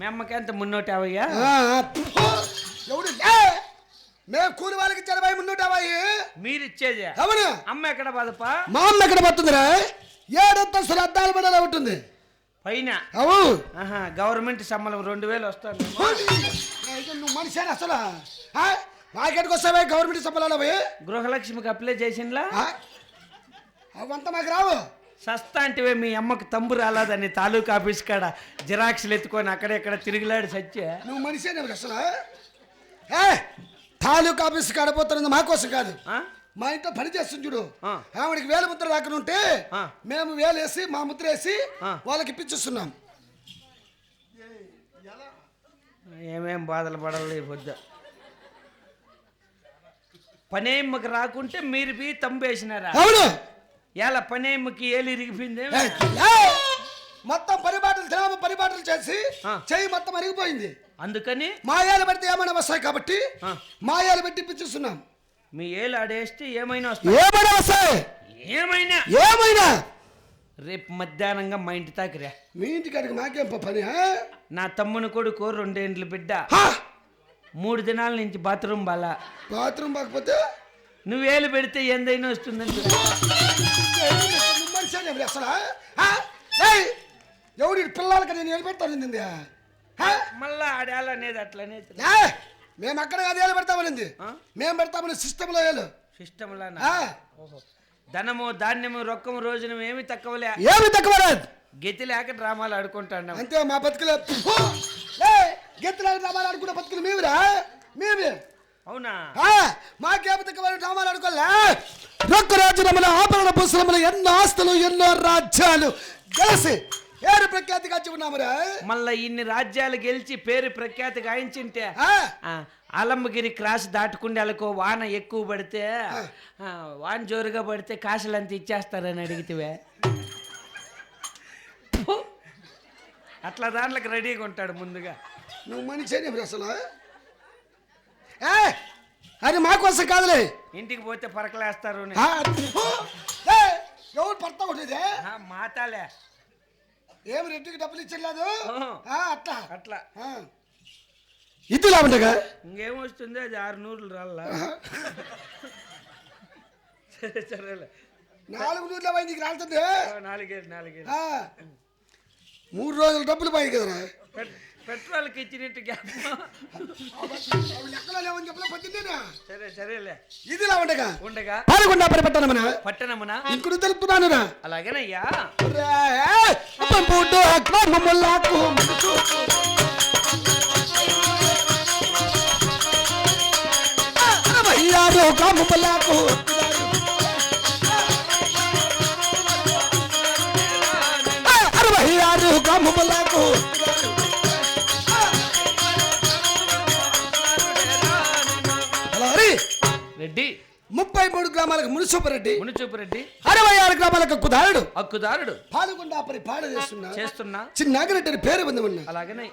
మేమ్మకి ఎంత? మున్నూట యాభయ్యా ఎవడు? మేము కూలి వాళ్ళకి ఇరవై మున్నూట యాభై మీరు ఇచ్చేది. అవును? అమ్మ ఎక్కడ బాధపా? మా అమ్మ ఎక్కడ పడుతుందిరా? ఏడంతస్తులు అద్దాలు పడేలా ఉంటుంది. పైన. అవు! ఆహా గవర్నమెంట్ సంబలం రెండు వేలు వస్తాను నువ్వు మనిషి అసలు? మార్కెట్కి వస్తావే గవర్నమెంట్ సంపలాలు పోయి గృహలక్ష్మికి అప్లై చేసిండ్లా? అవంతా మాకు రావు. సస్తా అంటివే మీ అమ్మకు తంబు రాలేదని తాలూకా ఆఫీస్ కాడ జిరాక్స్లు ఎత్తుకొని అక్కడెక్కడ తిరిగిలాడి సచ్చే. నువ్వు మనిషి అసలు? ఏ? తాలూకా ఆఫీస్ కాడపోతున్నది మా కోసం కాదు? మా ఇంట్లో పని చేస్తుంది చూడు. ఆవిడకి వేల ముద్ర ఆ. మేము వేలు వేసి మా ముద్ర వేసి. వాళ్ళకి ఇప్పించిస్తున్నాం. ఏమేం బాధలు పడాలి పొద్దు? పనేమ్మకి రాకుంటే మీరు బి తంబేసినారా అవును. ఎలా పనేమ్మకి ఏలు ఇరిగిపోయింది మొత్తం పరిపాటలు తినామ పరిపాటలు చేసి. చెయ్యి మొత్తం అరిగిపోయింది. అందుకని? మాయాలు పెడితే ఏమైనా వస్తాయి కాబట్టి. మాయాలు పెట్టి ఇప్పించిస్తున్నాం. మీ ఏలు ఆడేస్తే ఏమైనా వస్తాయి? ఏమైనా వస్తాయి? ఏమైనా? ఏమైనా? రేపు మధ్యాహ్నంగా మా ఇంటి తాకిరా. మీ ఇంటికాడికి మాకేం ప- పని? నా తమ్ముని కొడుకు రెండేండ్ల బిడ్డ! మూడు దినాల నుంచి బాత్రూమ్ బాలా. బాత్రూమ్ కాకపోతే నువ్వేలు పెడితే ఎందైనా అసలు ఆ? ఏయ్! ఎవడి పిల్లలకి నేను నిలబెడతాను మళ్ళా ఆడాలి అనేది అట్లనే మేము అక్కడ కాదు ఏలు పెడతామనింది? మేము పెడతామని సిస్టంలో ఏలు. సిస్టంలా ధనము ధాన్యము రొక్కము రోజున ఏమి తక్కువలే. ఏమి తక్కువ. గతి లేక డ్రామాలు ఆడుకుంటాను అంతే మా బతుకులే. గెత్తులాగా డ్రామాలు ఆడుకునే బతుకులు మేమిరా? మేమే. అవునా? డ్రామాలు ఆడుకోలే రొక్క రాజ్యముల ఆభరణ పుస్తకములు ఎన్నో ఆస్తులు ఎన్నో రాజ్యాలు కలిసి ఏడు ప్రఖ్యాతి కాచి ఉన్నామురా మళ్ళా ఇన్ని రాజ్యాలు గెలిచి పేరు ప్రఖ్యాతి గాయించింటే ఆలంబగిరి క్రాస్ దాటుకుండే వాళ్ళకో వాన ఎక్కువ పడితే వాన జోరుగా పడితే కాసులంత ఇచ్చేస్తారని అడిగితే అట్లా దాంట్లోకి రెడీగా ఉంటాడు ముందుగా. నువ్వు మనిషి అసలు. అది మా కోసం కాదులే. ఇంటికి పోతే పరకలేస్తారు ఎవరు పడతా మాటాలే ఏమి రెడ్డికి డబ్బులు ఇచ్చలేదు అట్లా. అట్లా. ఇది లాభంటగా ఇంకేమొస్తుంది అది ఆరు నూరులు రాళ్ళ సరే సరేలే. నాలుగు నూరుల పోయి నీకు రాలుతుంది? నాలుగేళ్ళు ఆ. మూడు రోజులు డబ్బులు పోయి కదరా? పెట్- పెట్రోల్కి ఇచ్చినట్టు గ్యాప్ సరే సరేలే. ఇది లాభంటగా ఉండగా. పాల్గొండా పరిపట్టణమన. పట్టణమున. ఇంకుడు తెలుపుతున్నానురా. అలాగేనయ్యా. పంపుడు అక్రమములకు అరవయ్యారు కాములకు రెడ్డి ముప్పై మూడు గ్రామాలకు మునిసూపరెడ్డి మునిచూపు రెడ్డి అరవై ఆరు గ్రామాలకు కుదారుడు హక్కుదారుడు. పాల్గొండా పరి పాడ చేస్తున్నా. చేస్తున్నా. చిన్నాగిరెడ్డి పేరు ఉంది ఉన్న. అలాగనే.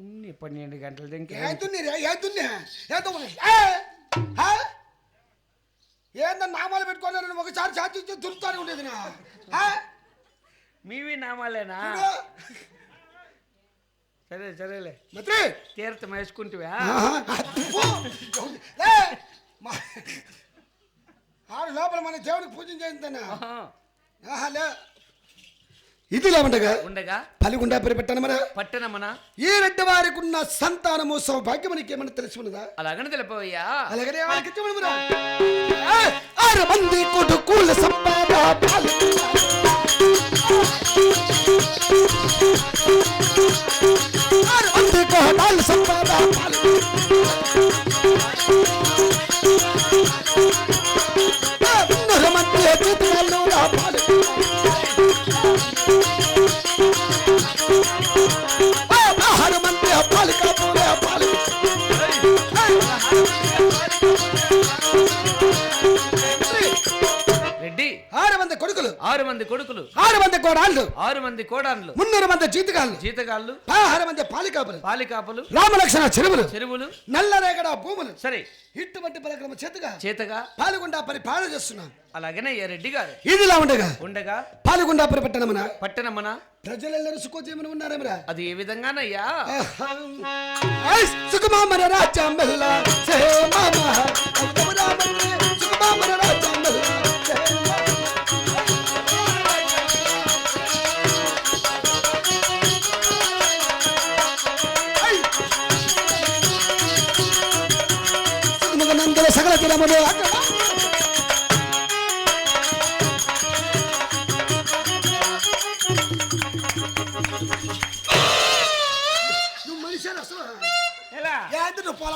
ఉన్ని పన్నెండు గంటల ఏదున్ని ఏదున్ని ఏదో ఏందో నామాలు పెట్టుకున్నారు ఒకసారి ఇచ్చి దురుతానే ఉండేది నా? మీవి నామాలేనా. సరే సరేలే మంత్రి. తీర్థం వేసుకుంటువా? ఆడు లోపల మన దేవునికి పూజ చేయిందన్నా లే. ఇది లేవంటగా ఉండగా? పలిగుండా మన పట్టణమున? ఈ రెడ్డి వారికి ఉన్న సంతానము సౌభాగ్యం మనకి ఏమన్నా తెలిసి ఉన్నదా? అలాగని తెలిపవయ్యా. అలాగనే వాళ్ళకి మంది మంది కొడుకులు. ఆరు మంది కోడాళ్ళు. ఆరు మంది కోడాన్లు మున్నూరు మంది జీతగాళ్ళు. జీతగాళ్ళు. పదహారు మంది పాలికాపులు. పాలికాపులు. రామలక్షణ చెరువులు. చెరువులు. నల్లరేగడ భూములు. సరే. ఇటువంటి పలక్రమ చేతగా. చేతగా. పాల్గొండ పరిపాలన చేస్తున్నాం. అలాగనే ఏ రెడ్డి గారు. ఇదిలా ఉండగా. ఉండగా. పాల్గొండ పట్టణమున. పట్టణమన. ప్రజలెల్లరూ సుఖోజీవన ఉన్నారేమరా? అది ఏ విధంగానయ్యా? సుఖమామర సుఖమామర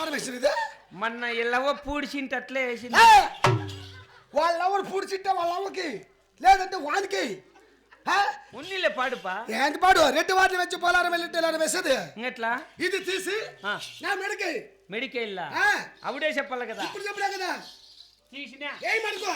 వేసినది మొన్న ఎల్లవో పూడిచింటి అట్లే వేసింది వాళ్ళ ఎవరు పూడ్చిట్టే వాళ్ళ అవ్వకి లేదంటే వానికి ఆ? ఉన్నిలే పాడుపా ఏంటి పాడు రెడ్డి వాటిని వచ్చి పోలారం వెళ్ళిట్టే ఇలా వేసేది ఇంకెట్లా ఇది తీసి ఆ. నా మెడకి మెడికెళ్ళా. అవిడే చెప్పాలి కదా. ఇప్పుడు చెప్పలే కదా. తీసినా. ఏం అనుకో